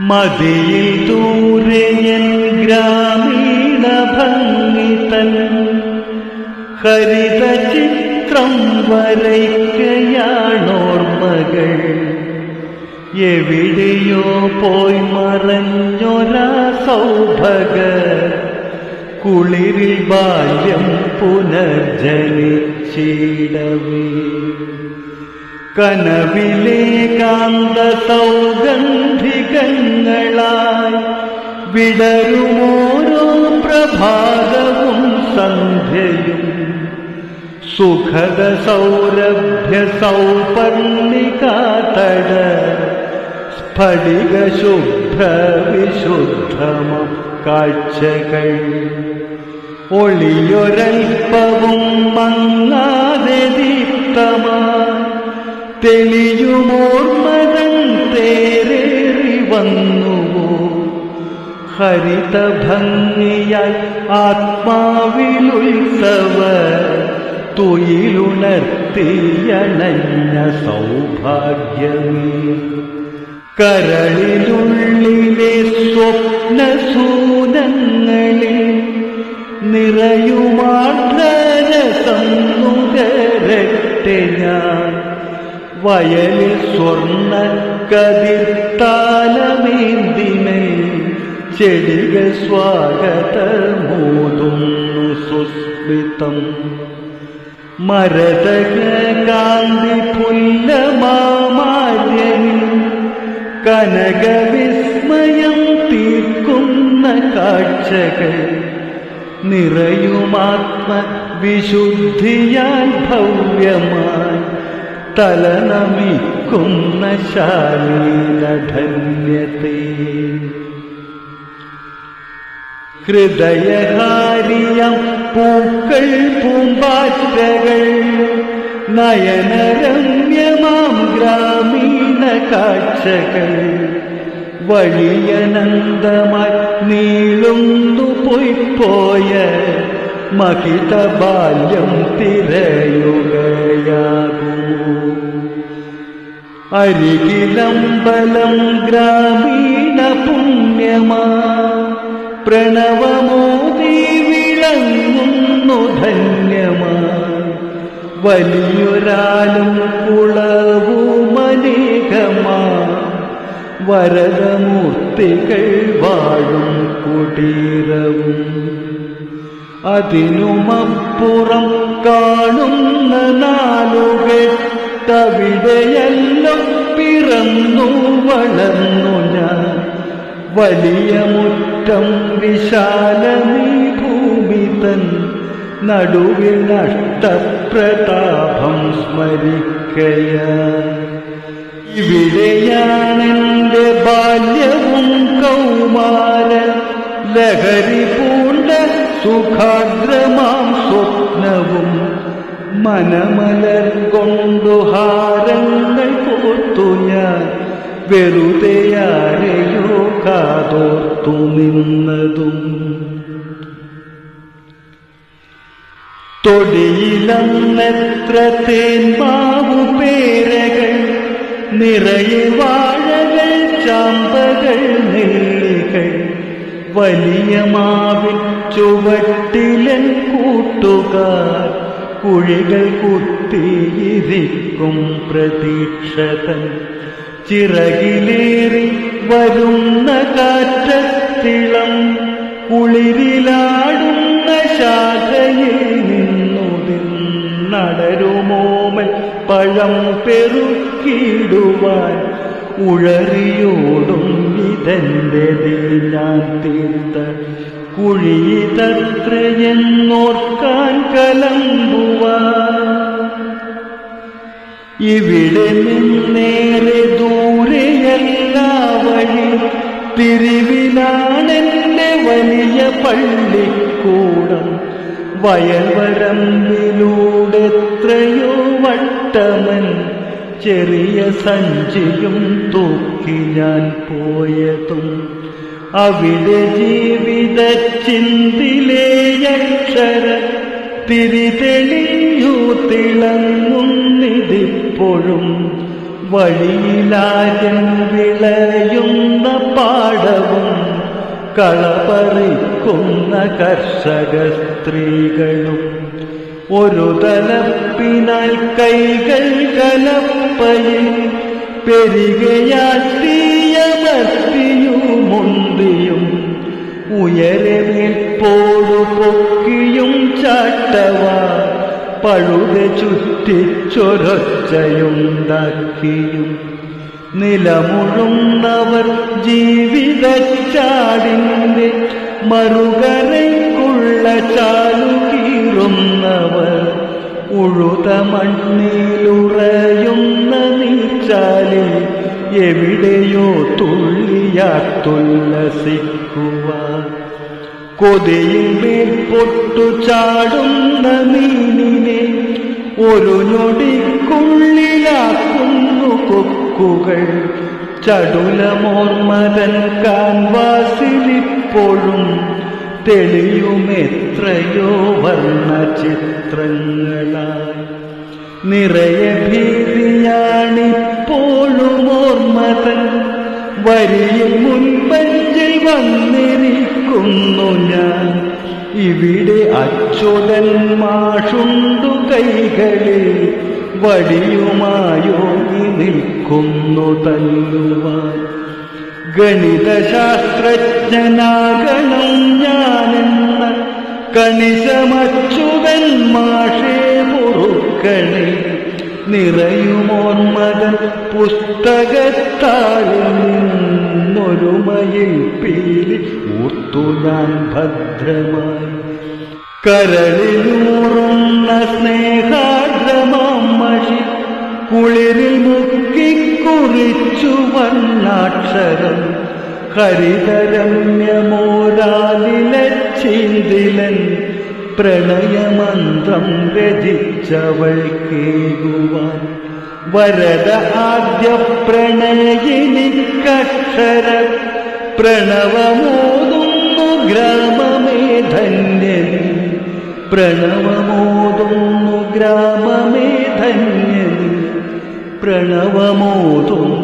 മതിയിൽ ദൂരെയൻ ഗ്രാമീണ ഭംഗി ഹരിത ചിത്രം വരയ്ക്കയാണോർമ്മകൾ. എവിടെയോ പോയി മറഞ്ഞൊരാ സൗഭഗ കുളിരിൽ ബാല്യം പുനർജനിച്ചിടവേ. കനവിലെ കാന്ത സൗഗന്ധികങ്ങളായി വിടരുമോരോ പ്രഭാതവും സന്ധ്യയും. സുഖദ സൗരഭ്യ സൗപർണികാതട സ്ഫടിക ശുഭ്ര വിശുദ്ധമ കാഴ്ചകൾ. ഒളിയൊരൽപ്പവും മങ്ങാതെ ദീപ്തമാ തെളിയുമോർമതൻ ഹരിത ഭംഗിയായി ആത്മാവിലുത്സവ തുയിലുണർത്തിയണഞ്ഞ സൗഭാഗ്യമേ കരളിലുള്ളിലെ സ്വപ്നസൂനങ്ങളിൽ നിറയുമാർദ്രരസം നുകരട്ടെ ഞാൻ. വയലിൽ സ്വർണ കതിർത്താലമേന്തിനെ ചെടികൾ സ്വാഗതമൂതുന്നു സുസ്മിതം. മരതക കാന്തി പുല്ലമാമാര്യനിൽ കനകവിസ്മയം തീർക്കുന്ന കാഴ്ചകൾ. നിറയുമാത്മ വിശുദ്ധിയാൽ ഭവ്യമായി തലനമിക്കുന്ന ശാലീനധന്യത്തെ ഹൃദയഹാരിയം പൂക്കൾ പൂമ്പാറ്റകൾ നയനരമ്യമാം ഗ്രാമീണ കാഴ്ചകൾ. വഴിയനന്തമായി നീളുന്നു പൊയ്പോയ മഹിത ബാല്യം തിരയുകയാകുമോ അരികിലമ്പലം ഗ്രാമീണ പുണ്യമാ പ്രണവമോദി വിളങ്ങുന്നു ധന്യമാ വലിയൊരാലും കുളവുമനേകമാ വരദമൂർത്തികൾ വാഴും കുടീരവും. അതിനുമപ്പുറം കാണുന്ന നാലുകൾ തവിടെയെല്ലാം പിറന്നു വളർന്നു ഞാൻ. വലിയ മുറ്റം വിശാലമീ ഭൂമി തൻ നടുവിൽ നഷ്ടപ്രതാപം സ്മരിക്കയ ഇവിടെയാണെന്റെ ബാല്യവും കൗമാര ലഹരി പൂണ്ട സുഖാഗ്രമാം സ്വപ്നവും മനമലർ കൊണ്ടു കോർത്തു ഞാൻ വെറുതെയാരെയോ കാതോർത്തു നിന്നതും തൊടിയിലന്നെത്ര തേൻമാവു പേരകൾ നിറയെ വാഴകൾ ചാമ്പകൾ നെല്ലുകൾ വലിയ മാവിൻ ചുവട്ടിലൻ കൂട്ടുകാർ കുഴികൾ കുത്തിയിരിക്കും പ്രതീക്ഷതൻ. ചിറകിലേറി വരുന്ന കുളിരിലാടുന്ന ശാഖയിൽ നിന്നുതിന്നടരുമോമൽ പഴം പെറുക്കിടുവാൻ ഉഴറിയോടും ഇതെന്റെ ഞാൻ തീർത്ത കുഴിതത്രയെന്നോർക്കാൻ കലമ്പുവാൻ. ഇവിടെ നിന്നേറെ ദൂരെയല്ല വഴി. പിരിവിലാണെന്റെ വലിയ പള്ളിക്കൂടം വയൽവരമ്പിലൂടെ എത്രയോ വട്ടമൻ ചെറിയ സഞ്ചിയും തൂക്കി ഞാൻ പോയതും അവിടെ ജീവിത ചിന്തിലേ അക്ഷര തിരിതെളിഞ്ഞു തിളങ്ങുന്നിതിപ്പോഴും വഴിയിലാരൻ വിളയുന്ന പാടവും കളപറിക്കുന്ന കർഷക സ്ത്രീകളും ഒരു തലപ്പിനാൽ കൈകൾ കലപ്പയിൽ പെരുകയാട്ടിയമർത്തിയുമുന്തിയും ഉയരെ മേൽപ്പോടു പൊക്കിയും ചാട്ടവ പഴുത ചുറ്റിച്ചൊരൊച്ചയുണ്ടാക്കിയും നിലമുഴുന്നവർ ജീവിതച്ചാടിന്റെ മറുകരയ്ക്കുള്ള ചാലുകീറുന്നവർ ഉഴുത മണ്ണിലുറയുന്ന നീച്ചാലിൽ എവിടെയോ തുള്ളിയാത്തുല്ലസിക്കുവാൻ. കൊതിയിൽ മേൽ പൊട്ടു ചാടുന്ന മീനിനെ ഒരു ഞൊടിക്കുള്ളിലാക്കുന്നു കൊക്കുകൾ ചടുലമോർമതൻ കാൻവാസിലിപ്പോഴും തെളിയുമെത്രയോ വർണ ചിത്രങ്ങളായി നിറയെ ഭീതിയാണിപ്പോഴും ഓർമ്മതൻ. വരിയിൽ മുൻപഞ്ചിൽ വന്നിരിക്കുന്നു ഞാൻ. ഇവിടെ അച്യുതൻ മാഷുണ്ടു കൈകളിൽ. വടിയുമായോങ്ങി നിൽക്കുന്നു തല്ലുവാൻ ഗണിതശാസ്ത്രജ്ഞനാകണം ഞാനെന്ന കണിശമച്യുതൻ മാഷേ മുറുക്കണി നിറയുമോന്മകൻ പുസ്തകത്താളിൽ നിന്നൊരു മയിൽ പീലി ഊർത്തു ഞാൻ ഭദ്രമായി. കരളിലൂറുന്ന മഷി കുളിരിൽ മുക്കിക്കുറിച്ചു വണ്ണാക്ഷരം ഹരിതരമ്യമോരാലിലച്ചീന്തിലൻ പ്രണയമന്ത്രം രചിച്ചവൾ കേകുവാൻ വരദ ആദ്യ പ്രണയിനിക്കക്ഷര പ്രണവമോതുന്നു ഗ്രാമമേ ധന്യനി പ്രണവമോതുന്നു ഗ്രാമമേ ധന്യനി പ്രണവമോതുന്നു ഗ്രാമ